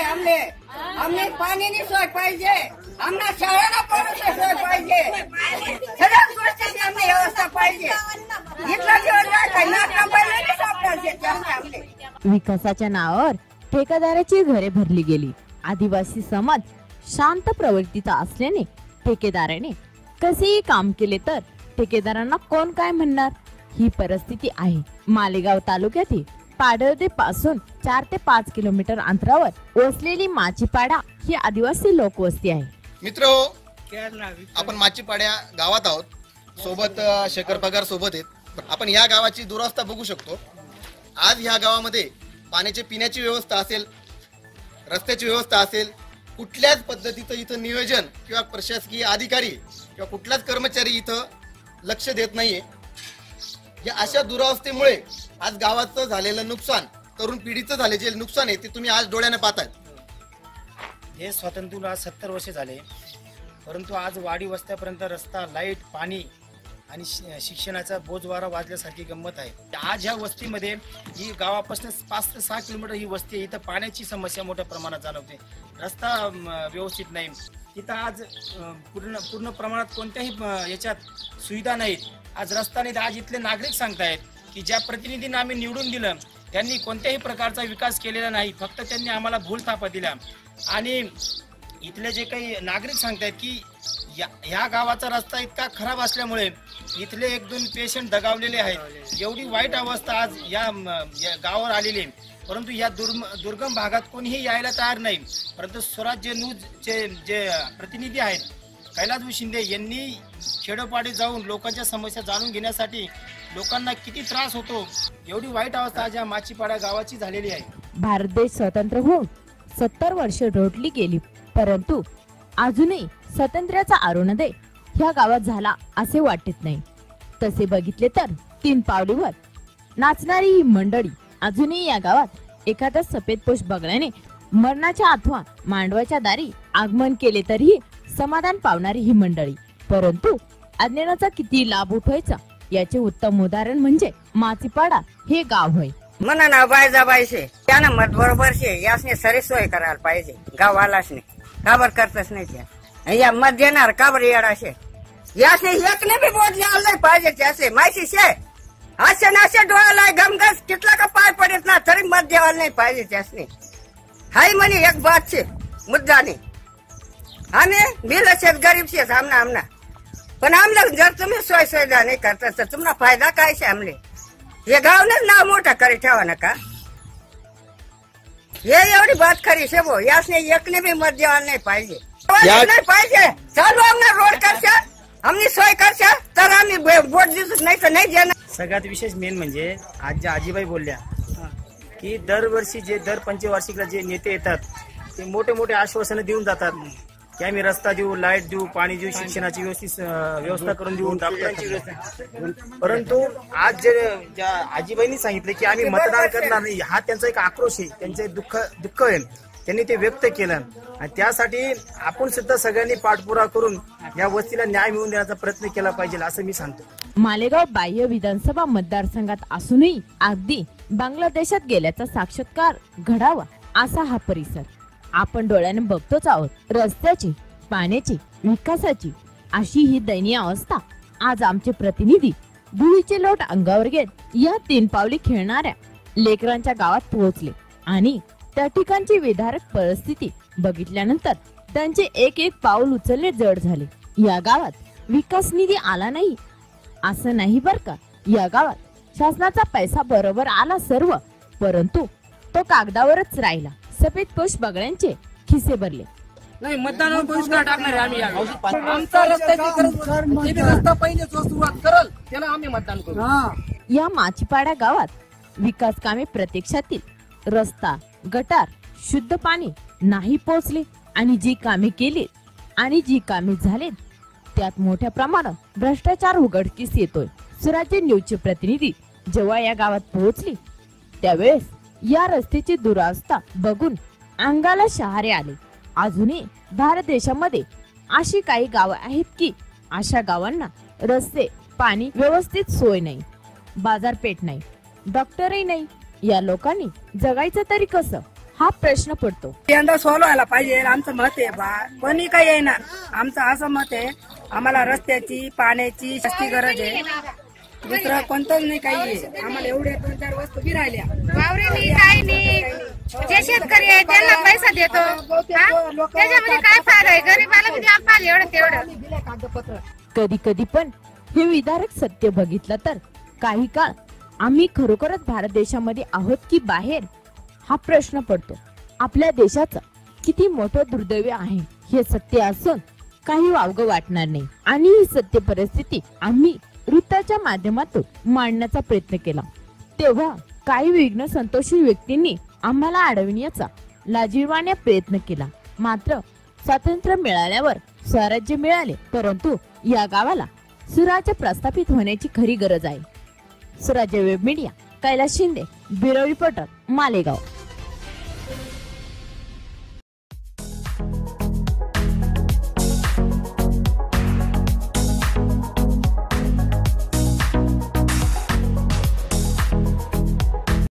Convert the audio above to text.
आम्ही पाण्याची सोय पाहिजे. आम्हाला शाळेला पोरांची सोय पाहिजे. सगळ्या गोष्टीची आम्ही व्यवस्था पाहिजे. इथला जेवण नाही काय नाका बैलांनी सापडायचे विकासाच्या नावावर ठेकेदाराची घरे भरली गेली. आदिवासी समाज शांत प्रवृत्तीचा असल्याने ठेकेदाराने कसेही काम केले तर ठेकेदारांना कोण काय म्हणणार? ही परिस्थिती आहे. मालेगाव तालुक्यातील पाडळदे पासून चार ते पाच किलोमीटर अंतरावर वसलेली माचीपाडा ही आदिवासी लोकवस्ती आहे. मित्र हो आपण माचीपाड्या गावात आहोत. सोबत शेखर पगार सोबत आहेत. आपण या गावाची दुरावस्था बघू शकतो. आज ह्या गावामध्ये पाण्याची पिण्याची व्यवस्था असेल रस्त्याची व्यवस्था असेल कुठल्याच पद्धतीचं इथं नियोजन किंवा प्रशासकीय अधिकारी किंवा कुठलाच कर्मचारी इथं लक्ष देत नाहीये. या अशा दुरावस्थेमुळे आज गावाचं झालेलं नुकसान तरुण पिढीचं झाले जे नुकसान आहे ते तुम्ही आज डोळ्याने पाहताय. हे स्वातंत्र्य आज सत्तर वर्ष झाले. परंतु आज वाडी वस्त्यापर्यंत रस्ता लाइट पाणी आणि शि- शिक्षणाचा बोजवारा वाजल्यासारखी गंमत आहे. आज ह्या वस्तीमध्ये ही गावापासून पाच ते सहा किलोमीटर ही वस्ती आहे. इथं पाण्याची समस्या मोठ्या प्रमाणात जाणवते. रस्ता अम, व्यवस्थित नाही. इथं आज अम, पूर्ण पूर्ण प्रमाणात कोणत्याही अम, याच्यात सुविधा नाहीत. आज रस्ता नाहीत. आज इथले नागरिक सांगतायत. की ज्या प्रतिनिधींना आम्ही निवडून दिलं त्यांनी कोणत्याही प्रकारचा विकास केलेला नाही फक्त त्यांनी आम्हाला भूल थापा दिल्या. आणि इथले जे काही नागरिक सांगतात की या ह्या गावाचा रस्ता इतका खराब असल्यामुळे इथले एक दोन पेशंट दगावलेले आहेत. एवढी वाईट अवस्था आज या या गावावर आलेली आहे. परंतु या दुर्म दुर्गम भागात कोणीही यायला तयार नाही. परंतु स्वराज्य न्यूजचे जे प्रतिनिधी आहेत कैलासभू शिंदे यांनी खेडोपाडी जाऊन लोकांच्या समस्या जाणून घेण्यासाठी लोकांना किती त्रास होतो? एवढी वाईट अवस्था आज या माचीपाडा गावाची झालेली आहे. भारत देश स्वतंत्र होऊन सत्तर वर्ष रोटली गेली परंतु अजूनही स्वातंत्र्याचा अरुणोदय ह्या गावात झाला असे वाटत नाही. तसे बघितले तर तीन पावलीवर नाचणारी ही मंडळी अजूनही या गावात एखादा सफेद पोष बघण्याने मरणाच्या अथवा मांडवाच्या दारी आगमन केले तरीही समाधान पावणारी ही मंडळी. परंतु अज्ञानाचा किती लाभ उठवायचा याचे उत्तम उदाहरण म्हणजे माचीपाडा हे गाव होय. म्हणा ना बायजा बायशे त्यानं मत बरोबर शे यासने सरी सोय करायला पाहिजे. गावालाच नाही काबर करतच नाही त्या? या मत देणार काबर येडाशे? यासने एकने बी बोध आलं पाहिजे त्यासे माहिती शे? असे ना असे डोळ्याला गमगस कितला का पाय पडत ना तरी मत द्यायला नाही पाहिजे त्यासने. हाय म्हणे एक बात शे मुद्दा नाही आम्ही मिल शेत गरीब शेत आमना आमना. पण आमला जर तुम्ही सोय सुविधा नाही करता तर तुम्हाला फायदा काय शे आमले? हे गावनेच नाव मोठं करे ठेवा नका. हे एवढी बात खरी शे भो यासने एकने बी मत द्यायला नाही पाहिजे. या- नाही पाहिजे. चालू आमना रोड करशा आम्ही सोय करशा तर आम्ही बोट दिसत नाही तर नाही देणार. सगळ्यात विशेष मेन म्हणजे आज ज्या आजीबाई बोलल्या की दरवर्षी जे दर पंचवार्षिकला जे नेते येतात ते मोठे मोठे आश्वासनं देऊन जातात. की आम्ही रस्ता देऊ लाइट देऊ पाणी देऊ शिक्षणाची व्यवस्थित व्यवस्था करून देऊ डॉक्टरांची व्यवस्था. परंतु आज जे ज्या आजीबाईंनी सांगितले की आम्ही मतदान करणार नाही हा त्यांचा एक आक्रोश आहे त्यांचं एक दुःख दुःख आहे. त्यांनी ते व्यक्त केलं. आणि त्यासाठी आपण सुद्धा सगळ्यांनी पाठपुरावा करून या वस्तीला न्याय मिळवून देण्याचा प्रयत्न केला पाहिजे असं मी सांगतो. मालेगाव बाह्य विधानसभा मतदारसंघात असूनही अगदी बांगलादेशात गेल्याचा साक्षात्कार घडावा असा हा परिसर. आपण डोळ्याने बघतोच आहोत. रस्त्याची पाण्याची विकासाची अशी ही दयनीय अवस्था. आज आमचे प्रतिनिधी धुळीचे लोट अंगावर घेत या तीन पावली खेळणाऱ्या लेकरांच्या गावात पोहोचले आणि त्या ठिकाणची विधारक परिस्थिती बघितल्यानंतर त्यांचे एक एक पाऊल उचलणे जड झाले. या गावात विकास निधी आला नाही असं नाही बर का? या गावात शासनाचा पैसा बरोबर आला सर्व परंतु तो कागदावरच राहिला. सफेद पोष बगड्यांचे खिसे भरले. नाही मतदानावर बहिष्कार टाकणार आहे आम्ही. आमचा रस्त्याची गरज जे बी रस्ता पहिले जो सुरुवात करल त्याला आम्ही मतदान करू. या माचीपाडा गावात विकास कामे प्रत्यक्षातील रस्ता गटार शुद्ध पाणी नाही पोहोचले आणि जी कामे केली आणि जी कामे झालीत त्यात मोठ्या प्रमाणात भ्रष्टाचार उघडकीस येतोय. स्वराज्य न्यूजचे प्रतिनिधी जेव्हा या गावात पोहोचले त्यावेळेस या रस्त्याची दुरावस्था बघून अंगाला शहारे आले. अजूनही भारत देशामध्ये अशी काही गावं आहेत की अशा गावांना रस्ते पाणी व्यवस्थित सोय नाही बाजारपेठ नाही डॉक्टरही नाही. या लोकांनी जगायचं तरी कसं? हा प्रश्न पडतो. यंदा सॉल्व्ह व्हायला पाहिजे आमचं मत आहे बा. कोणी काही येणार. आमचं असं मत आहे आम्हाला रस्त्याची पाण्याची जास्ती गरज आहे. दुसरं कोणतंच नाही काही आम्हाला एवढ्या दोन चार वस्तू बी राहिल्या. वावरेनी काही नाही. जे शेतकरी आहे त्यांना पैसा देतो. हा? त्याच्यामध्ये काय फायदा आहे? गरीबाला किती आपण एवढं तेवढं. कधी कधी पण हे विदारक सत्य बघितलं तर काही काळ आम्ही खरोखरच भारत देशामध्ये आहोत की बाहेर? हा प्रश्न पडतो. आपल्या देशाचं किती मोठं दुर्दैव आहे हे सत्य असून काही वावगं वाटणार नाही. आणि ही सत्य परिस्थिती आम्ही नृत्याच्या माध्यमातून मांडण्याचा प्रयत्न केला. तेव्हा काही विघ्न संतोषी व्यक्तींनी आम्हाला अडविण्याचा लाजीवाने प्रयत्न केला. मात्र स्वातंत्र्य मिळाल्यावर स्वराज्य मिळाले परंतु या गावाला सुराज्य प्रस्थापित होण्याची खरी गरज आहे. Surajya web media Kailas Shinde bureau reporter Malegaon.